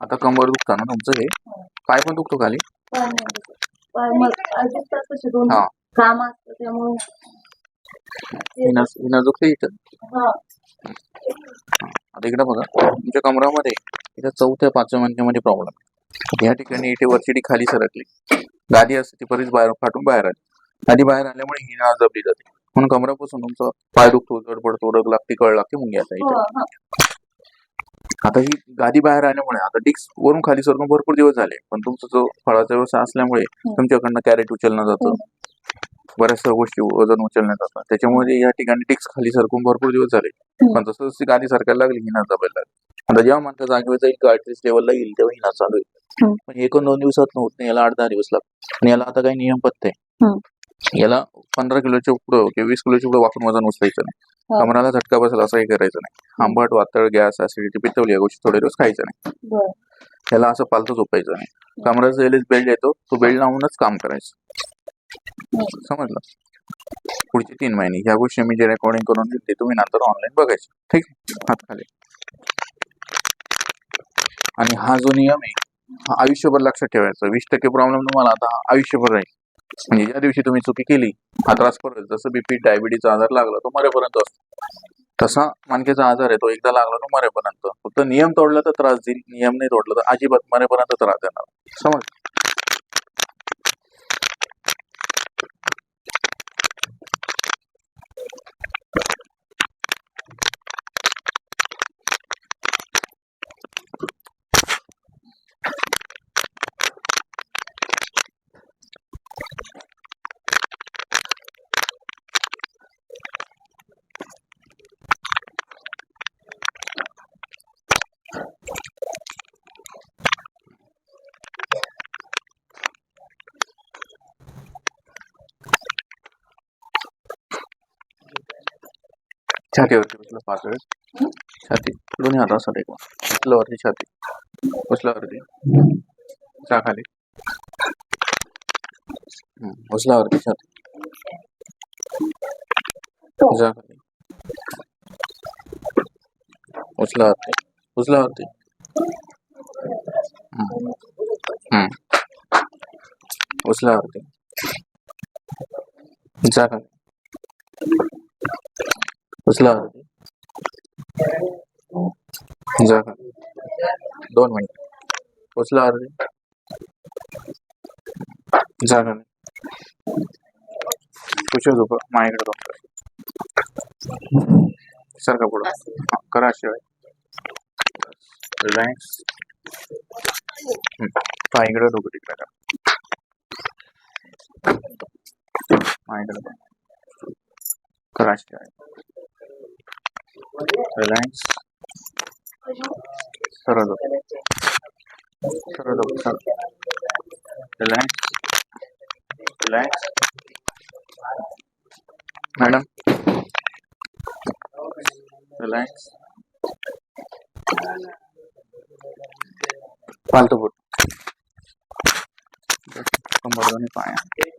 आता कंबर दुखतं ना तुमचं हे? पाय पण दुखतो खाली? पाय नाही दुखत. पाय मग अडीच तास कसे दोन हा. काम असतं त्यामुळे हिनं हिनं दुखते इथं? हा. आता इकडे बघा तुमच्या कमरामध्ये इथं चौथ्या पाचव्या मणक्यामध्ये प्रॉब्लेम या ठिकाणी इथे वरची खाली सरकली. गादी असते ती बरीच बाहेर फाटून बाहेर आली. गादी बाहेर आल्यामुळे ही नाळ जपली जाते. म्हणून कमरापासून तुमचा पाय दुखतो जड पडतो रग लागते कळ लागते मुंग्या आता हो, इथे. हा. आता ही गादी बाहेर आल्यामुळे आता डिस्क वरून खाली सरकून भरपूर दिवस झाले. पण तुमचा जो फळाचा व्यवसाय असल्यामुळे तुमच्याकडनं कॅरेट उचललं जातं. बऱ्याचशा गोष्टी वजन उचलण्यात जातात. त्याच्यामुळे या ठिकाणी डिस्क खाली सरकून भरपूर दिवस झाले. पण जसं जशी गादी सरकायला लागली हिना जपायला लागली. आता जेव्हा म्हणता जागेवर जाईल गाडीच लेवलला येईल तेव्हा हिना चालू हम्म. आहे पण एक दोन दिवसात होत नाही याला आठ दहा दिवस लागतात. आणि याला आता काही नियम पत्ते. हम्म. याला पंधरा किलोच्या पुढं किंवा वीस किलोच्या पुढे वाकून वजन उचलायचं नाही. हा. कमराला झटका बसेल असंही करायचं नाही. आंबट वातळ गॅस ऍसिडिटी पित्तवली या गोष्टी थोडे दिवस खायचं नाही. त्याला असं पालतं झोपायचं नाही. कमराचा एल बेल्ट येतो तो बेल्ट लावूनच काम करायचं. समजलं? पुढचे तीन महिने ह्या गोष्टी मी जे रेकॉर्डिंग करून ते तुम्ही नंतर ऑनलाईन बघायचे. ठीक? आहे? हात खाली. आणि हा जो नियम आहे हा आयुष्यभर लक्षात ठेवायचं. वीस टक्के प्रॉब्लेम तुम्हाला आता हा आयुष्यभर राहील. म्हणजे ज्या दिवशी तुम्ही चुकी केली हा त्रास परत जसं बीपी डायबिटीचा आजार लागला तो मरेपर्यंत असतो. तसा मानकेचा आजार आहे तो एकदा लागला तो मरेपर्यंत. फक्त नियम तोडला तर त्रास देईल नियम नाही तोडला तर अजिबात मरेपर्यंत त्रास देणार समज छातीवरती बसलं पाच वेळेस. छाती. दोन्ही हातासाठी एक बसलं वरती छाती. बसलं वरती. चा खाली. हम्म, बसला वरती छाती. जा खाली. उचला वरती. उचला वरती. हम्म. हम्म. उचला वरती. जा खाली. उचला वरती जा. दोन मिनिट. उचला वरती जा खाली कुशल माझ्याकडे बघ सारखा पुढं? करा शिवाय. रिलॅक्स पायकडे डोकं तिकडे का माझ्याकडे करा शिवाय. रिलॅक्स सरळ झोप सरळ झोप सरळ रिलॅक्स रिलॅक्स मॅडम रिलॅक्स फालतू बोल कंबर दोन्ही पाया